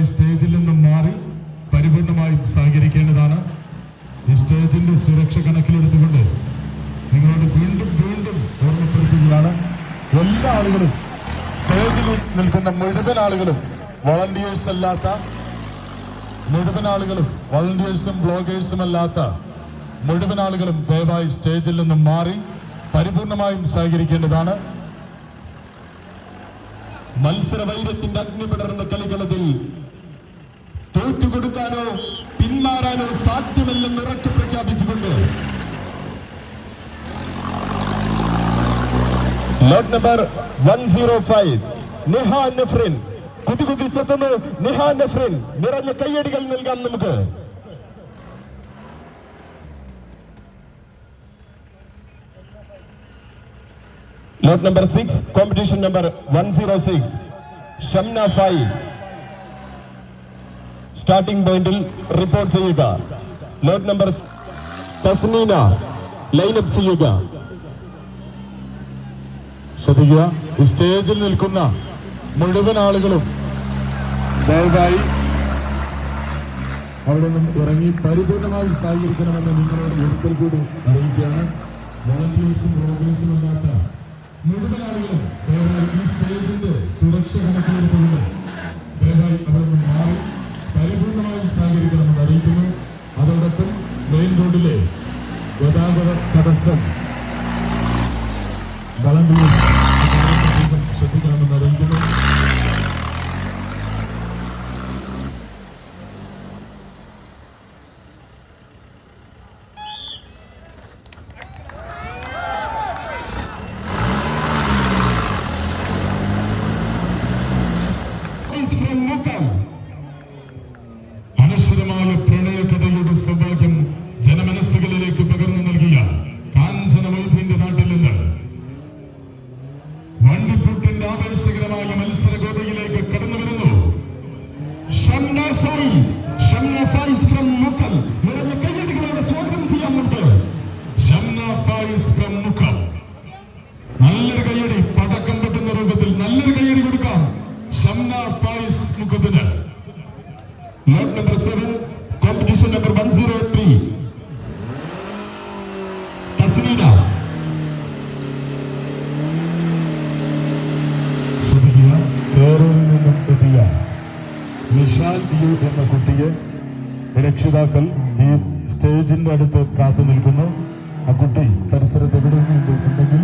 ദയവായി സ്റ്റേജിൽ നിന്നും മാറി പരിപൂർണമായും സഹകരിക്കേണ്ടതാണ്. ഈ സ്റ്റേജിന്റെ സുരക്ഷ കണക്കിലെടുത്തുകൊണ്ട് നിങ്ങളോട് വീണ്ടും വീണ്ടും ഓർമ്മപ്പെടുത്തുകയാണ്. എല്ലാ ആളുകളും സ്റ്റേജിൽ നിൽക്കുന്ന മുഴുവൻ ആളുകളും വോളണ്ടിയേഴ്സ് അല്ലാത്ത മുഴുവൻ ആളുകളും വോളണ്ടിയേഴ്സും ബ്ലോഗേഴ്സും അല്ലാത്ത മുഴുവൻ ആളുകളും ദയവായി സ്റ്റേജിൽ നിന്നും മാറി പരിപൂർണമായും സഹകരിക്കേണ്ടതാണ്. മത്സര വൈദ്യത്തിന്റെ അഗ്നി പിടർന്ന കളികളതിൽ തോറ്റുകൊടുക്കാനോ പിന്മാറാനോ സാധ്യമല്ലെന്ന് ഉറക്കെ പ്രഖ്യാപിച്ചുകൊണ്ട് lot number one zero five Niha Nafrin. കുതി കുതിച്ചെത്തുന്നു നിഹ നഫ്രിൻ. നിറഞ്ഞ കയ്യടികൾ നൽകാം നമുക്ക്. Lot number six competition number one zero six Shamna Faiz starting പോയിന്റിൽ റിപ്പോർട്ട് ചെയ്യുക. ലോഡ് നമ്പർ തസ്നീന ലൈനപ്പ് ചെയ്യുക. ശ്രദ്ധിക്കുക സ്റ്റേജിൽ നിൽക്കുന്ന മുഴുവൻ ആളുകളും ദയവായി അവിടെ നിന്നും ഇറങ്ങി പരിപൂർണമായി സഹകരിക്കണമെന്ന് നിങ്ങളോട് ഒരിക്കൽ കൂടി അറിയിക്കുകയാണ്. വോളണ്ടിയേഴ്സും പ്രോഗ്രസും അല്ലാത്ത മുഴുവൻ ആളുകളും ദയവായി ഈ സ്റ്റേജിന്റെ സുരക്ഷ കണക്കിലെടുത്തുകൊണ്ട് ദയവായി അവിടെ നിന്ന് മാറി. Patterson. Dalam dulu. കയ്യടി പടക്കം പൊട്ടുന്ന രൂപത്തിൽ നല്ലൊരു കയ്യടി കൊടുക്കാം. ഷംന ഫൈസ് മുഖത്തിന്. Lot number seven competition number one zero three Thasneena ശ്രദ്ധിക്കുക. ചേറൂരിൽ നിന്നും എത്തിയ എന്ന കുട്ടിയെ രക്ഷിതാക്കൾ ഈ സ്റ്റേജിന്റെ അടുത്ത് കാത്തു നിൽക്കുന്നു. ആ കുട്ടി പരിസരത്ത് എവിടെയെങ്കിലും ഉണ്ടെങ്കിൽ